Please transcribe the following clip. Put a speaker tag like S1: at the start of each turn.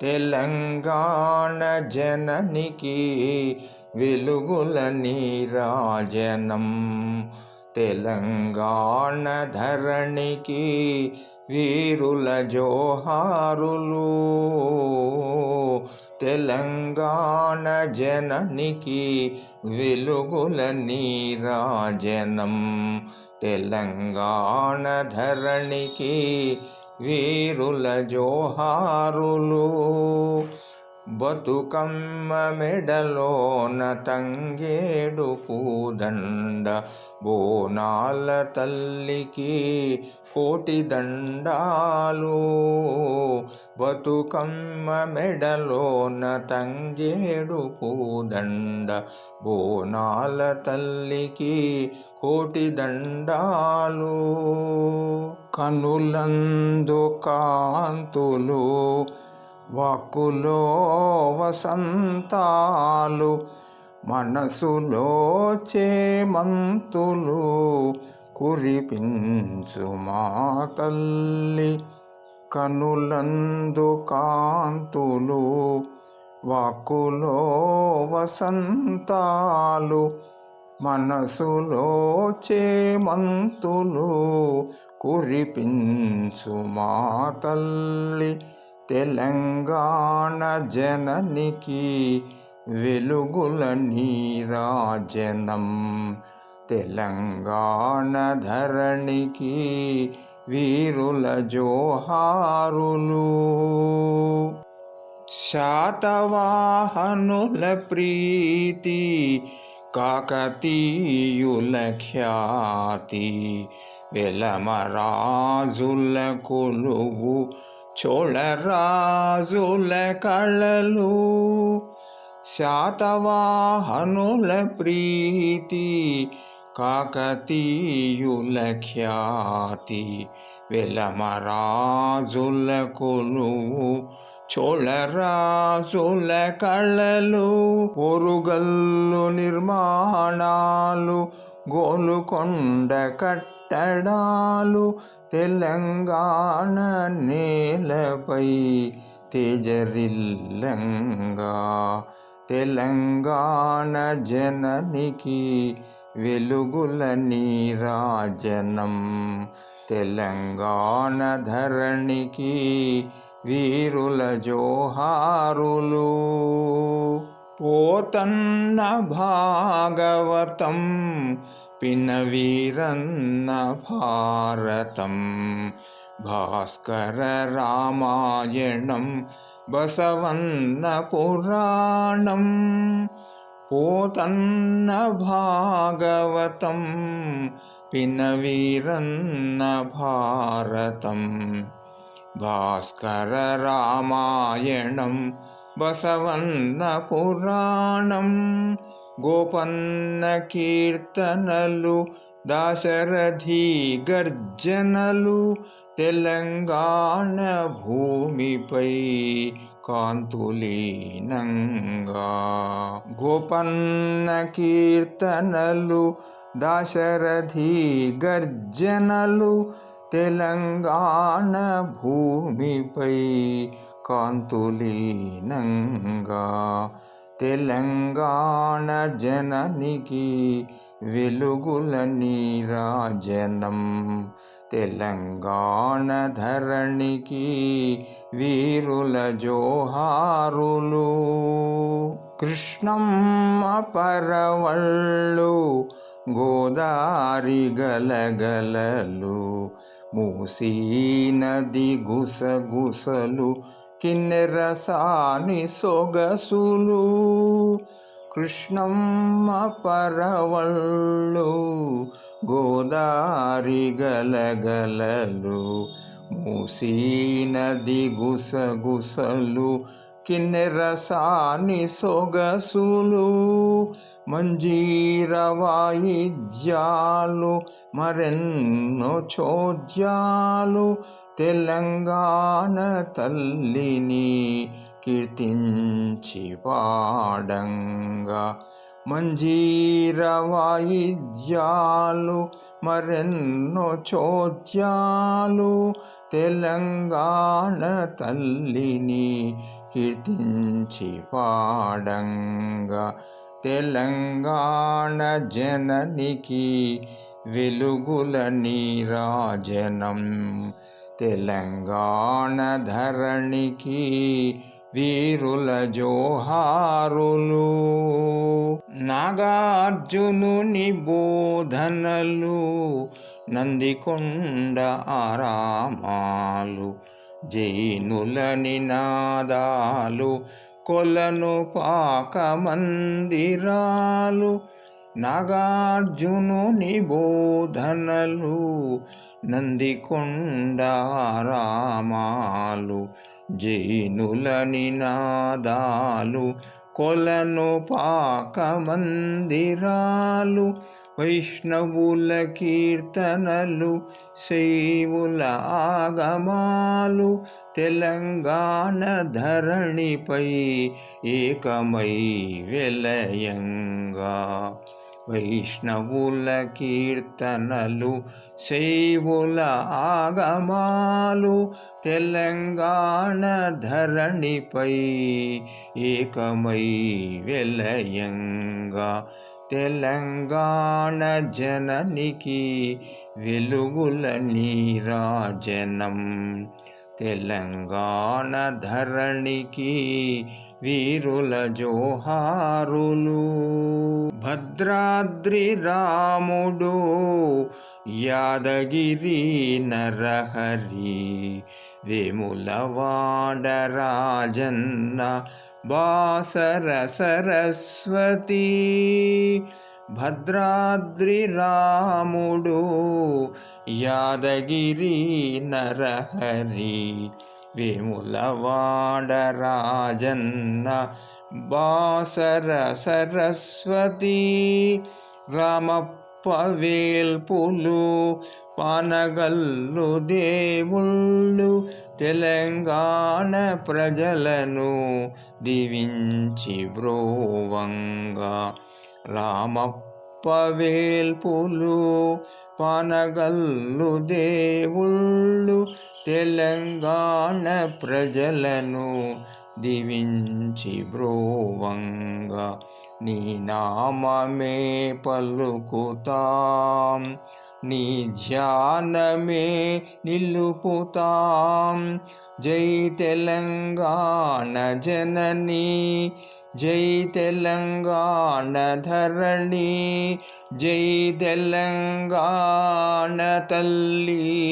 S1: తెలంగాణ జననికి వెలుగుల నీరాజనం. తెలంగాణ ధరణికి వీరుల జోహారులు. తెలంగాణ జననికి వెలుగుల నీరాజనం. తెలంగాణ ధరణికి వీరుల జోహారులు బతుకమ్మ మెడలోన తంగేడు పూదండ బోనాల తల్లికి కోటి దండాలు. బతుకమ్మ మెడలోన తంగేడు పూదండ బోనాల తల్లికి కోటి దండాలు. కనులందు కాంతులు వాక్కులో వసంతాలు మనసులో చేమంతులు కురిపించు మా తల్లి. కనులందు కాంతులు వాక్కులో వసంతాలు మనసులో చేమంతులు కురిపించు మా తల్లి తెలంగాణ జననికి వెలుగుల నీరాజనం. తెలంగాణ ధరణికి వీరుల జోహారులు. శాతవాహనుల ప్రీతి కాకతీయుల ఖ్యాతి. వెలమరాజుల కొలువు చోళరాజుల కళలు శాతవాహనుల ప్రీతి కాకతీయుల ఖ్యాతి. వెలమరాజుల కొలువు చోళరాజుల కళలు పొరుగల్లు నిర్మాణాలు గోలుకొండ కట్టడాలు తెలంగాణ నేలపై తేజరిల్లంగా. తెలంగాణ జననికి వెలుగుల నీరాజనం. తెలంగాణ ధరణికి వీరుల జోహారులు. पोतन्न भागवतं पिनवीरन्न भारतं भास्कररामायणं बसवन्न पुराणं पोतन्न भागवतं पिनवीरन्न भारतं भास्कररामायणं భాస్కర బసవన్న పురాణం గోపన్న కీర్తనలు దాశరథి గర్జనలు తెలంగాణ భూమిపై కాంతులీనంగా. గోపన్న కీర్తనలు దాశరథి గర్జనలు తెలంగాణ భూమిపై కాంతులీనంగా తెలంగాణ జననికి వెలుగుల నీరాజనం. తెలంగాణ ధరణికి వీరుల జోహారులు. కృష్ణమ్మ పరవళ్ళు గోదారి గలగలలు. మూసీ నది గుసగుసలు కిన్నెరసాని సొగసులు కృష్ణమ్మ పరవళ్ళు గోదారి గలగలలు మూసీ నది గుసగుసలు కిన్నెరసాని సొగసులు మంజీర వాయిద్యాలు మరెన్నో చోద్యాలు తెలంగాణ తల్లిని కీర్తించి పాడంగా. మంజీర వాయిద్యాలు మరెన్నో చోద్యాలు తెలంగాణ తల్లిని కీర్తించి పాడంగా. తెలంగాణ జననికి వెలుగుల నీరాజనం తెలంగాణ ధరణికి వీరుల జోహారులు నాగార్జునుని బోధనలు నందికొండ ఆరామాలు జైనుల నినాదాలు కొలను పాక మందిరాలు నాగార్జునుని బోధనలు నందికొండ రామాలు జైనుల నినాదాలు కొలను పాక మందిరాలు వైష్ణవుల కీర్తనలు శైవుల ఆగమాలు తెలంగాణ ధరణిపై ఏకమై విలయంగా. వైష్ణవుల కీర్తనలు శైవుల ఆగమాలు తెలంగాణ ధరణిపై ఏకమై వెలయంగా. తెలంగాణ జననికి వెలుగుల నీరాజనం. తెలంగాణ ధరణికి వీరుల జోహారులు. భద్రాద్రి రాముడు యాదగిరి నరహరి వేములవాడ రాజన్న బాసర సరస్వతి భద్రాద్రి రాముడు యాదగిరి నరహరి వేములవాడ రాజన్న బాసర సరస్వతి రామప్ప వేల్పులు పానగల్లు దేవుళ్ళు తెలంగాణ ప్రజలను దీవించి బ్రోవంగా. రామప్ప వేల్పులు పానగల్లు దేవుళ్ళు తెలంగాణ ప్రజలను దివించి బ్రోవంగా నీ నామమే పలుకుతాం. నీ ధ్యానమే నిలుపుతాం. జై తెలంగాణ జననీ జై తెలంగాణ ధరణి జై తెలంగాణ తల్లి.